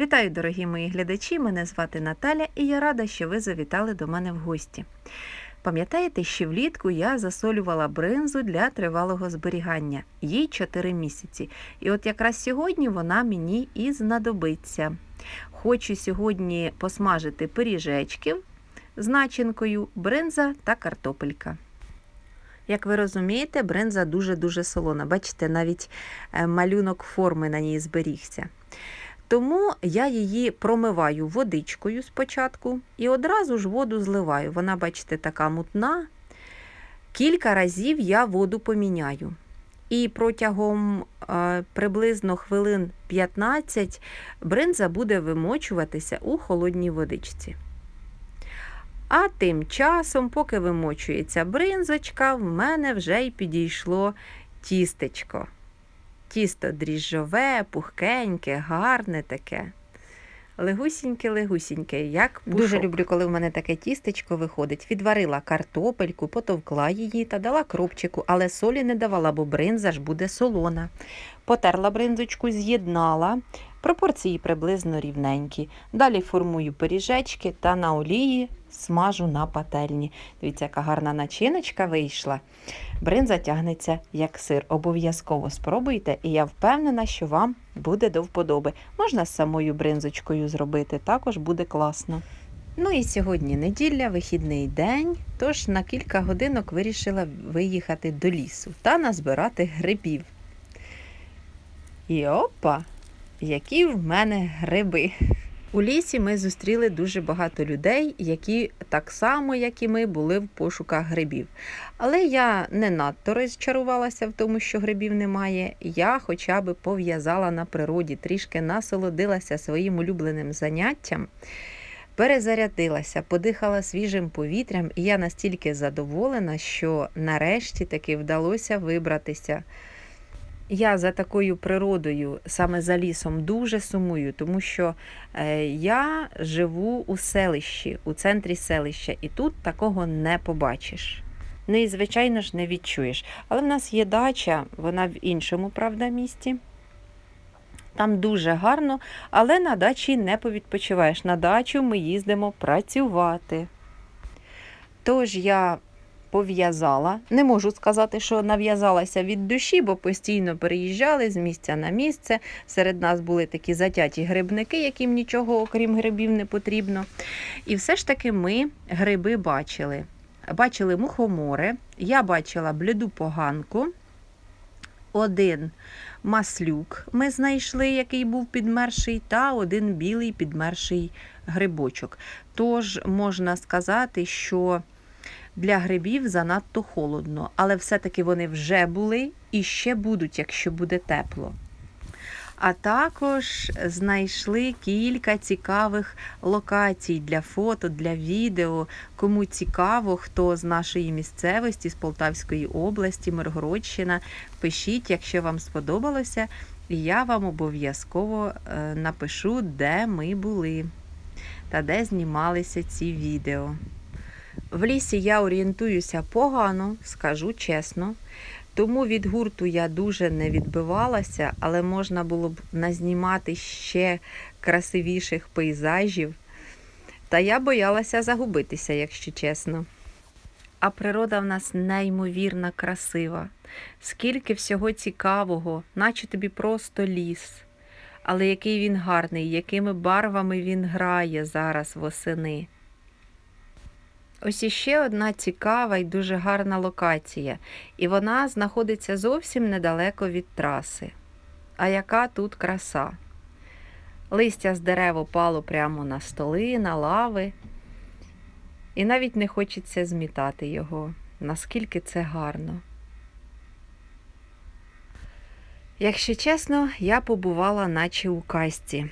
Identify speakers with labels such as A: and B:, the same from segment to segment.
A: Вітаю, дорогі мої глядачі! Мене звати Наталя і я рада, що ви завітали до мене в гості. Пам'ятаєте, що влітку я засолювала бринзу для тривалого зберігання, їй 4 місяці. І от якраз сьогодні вона мені і знадобиться. Хочу сьогодні посмажити пиріжечків з начинкою, бринза та картопелька. Як ви розумієте, бринза дуже-дуже солона. Бачите, навіть е, малюнок форми на ній зберігся. Тому я її промиваю водичкою спочатку і одразу ж воду зливаю. Вона, бачите, така мутна. Кілька разів я воду поміняю. І протягом е, приблизно хвилин 15 бринза буде вимочуватися у холодній водичці. А тим часом, поки вимочується бринзочка, в мене вже й підійшло тістечко. Тісто дріжджове, пухкеньке, гарне таке. Легусіньке-легусіньке, як пушок. Дуже люблю, коли в мене таке тістечко виходить. Відварила картопельку, потовкла її та дала кропчику, але солі не давала, бо бринза ж буде солона. Потерла бринзочку, з'єднала, пропорції приблизно рівненькі. Далі формую пиріжечки та на олії смажу на пательні. Дивіться, яка гарна начиночка вийшла. Бринза тягнеться як сир. Обов'язково спробуйте, і я впевнена, що вам буде до вподоби. Можна з самою бринзочкою зробити, також буде класно. Ну і сьогодні неділя, вихідний день, тож на кілька годинок вирішила виїхати до лісу та назбирати грибів. І опа, які в мене гриби! У лісі ми зустріли дуже багато людей, які так само, як і ми, були в пошуках грибів. Але я не надто розчарувалася в тому, що грибів немає. Я хоча б пов'язала на природі, трішки насолодилася своїм улюбленим заняттям. Перезарядилася, подихала свіжим повітрям, і я настільки задоволена, що нарешті таки вдалося вибратися. Я за такою природою, саме за лісом, дуже сумую, тому що е, я живу у селищі, у центрі селища, і тут такого не побачиш. Ну і, звичайно ж, не відчуєш. Але в нас є дача, вона в іншому, правда, місті. Там дуже гарно, але на дачі не повідпочиваєш. На дачу ми їздимо працювати. Тож я пов'язала. Не можу сказати, що нав'язалася від душі, бо постійно переїжджали з місця на місце. Серед нас були такі затяті грибники, яким нічого, окрім грибів, не потрібно. І все ж таки ми гриби бачили. Бачили мухомори, я бачила бліду поганку. Один маслюк ми знайшли, який був підмерший, та один білий підмерший грибочок. Тож можна сказати, що для грибів занадто холодно, але все-таки вони вже були і ще будуть, якщо буде тепло. А також знайшли кілька цікавих локацій для фото, для відео. Кому цікаво, хто з нашої місцевості, з Полтавської області, Миргородщина, пишіть, якщо вам сподобалося, і я вам обов'язково е, напишу, де ми були та де знімалися ці відео. В лісі я орієнтуюся погано, скажу чесно. Тому від гурту я дуже не відбивалася, але можна було б назнімати ще красивіших пейзажів. Та я боялася загубитися, якщо чесно. А природа в нас неймовірно красива. Скільки всього цікавого, наче тобі просто ліс. Але який він гарний, якими барвами він грає зараз восени. Ось іще одна цікава і дуже гарна локація, і вона знаходиться зовсім недалеко від траси. А яка тут краса? Листя з дерев опало прямо на столи, на лави, і навіть не хочеться змітати його, наскільки це гарно. Якщо чесно, я побувала наче у касті.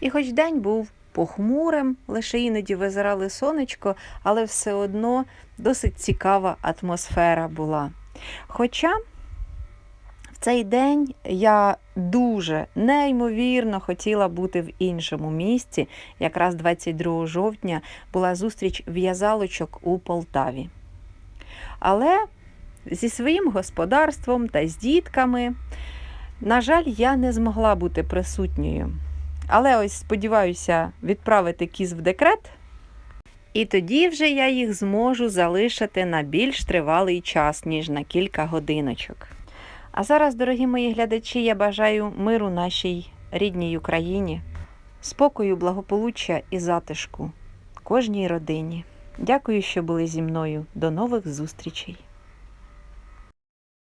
A: І хоч день був похмурим, лише іноді визирали сонечко, але все одно досить цікава атмосфера була. Хоча в цей день я дуже неймовірно хотіла бути в іншому місці. Якраз 22 жовтня була зустріч в'язалочок у Полтаві. Але зі своїм господарством та з дітками, на жаль, я не змогла бути присутньою. Але ось сподіваюся відправити кіз в декрет. І тоді вже я їх зможу залишити на більш тривалий час, ніж на кілька годиночок. А зараз, дорогі мої глядачі, я бажаю миру нашій рідній Україні, спокою, благополуччя і затишку кожній родині. Дякую, що були зі мною. До нових зустрічей!